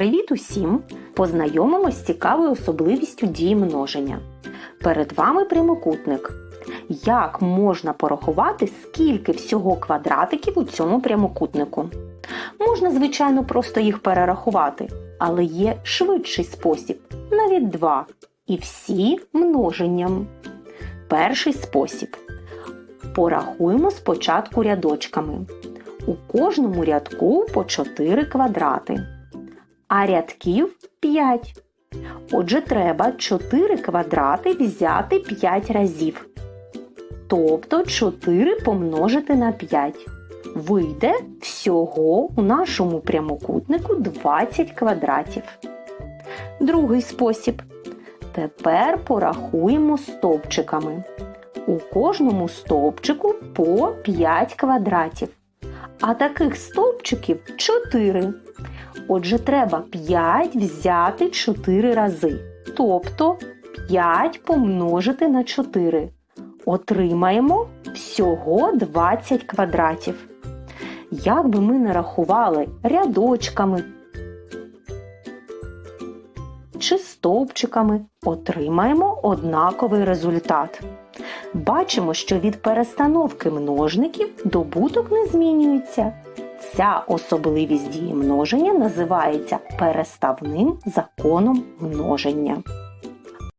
Привіт усім! Познайомимось з цікавою особливістю дії множення. Перед вами прямокутник. Як можна порахувати, скільки всього квадратиків у цьому прямокутнику? Можна, звичайно, просто їх перерахувати, але є швидший спосіб, навіть два. І всі множенням. Перший спосіб. Порахуємо спочатку рядочками. У кожному рядку по 4 квадрати, а рядків 5. Отже, треба 4 квадрати взяти 5 разів. Тобто 4 помножити на 5. Вийде всього у нашому прямокутнику 20 квадратів. Другий спосіб. Тепер порахуємо стовпчиками. У кожному стовпчику по 5 квадратів. А таких стовпчиків 4. Отже, треба 5 взяти 4 рази. Тобто 5 помножити на 4. Отримаємо всього 20 квадратів. Як би ми не рахували рядочками чи стовпчиками, отримаємо однаковий результат. Бачимо, що від перестановки множників добуток не змінюється. Ця особливість дії множення називається переставним законом множення.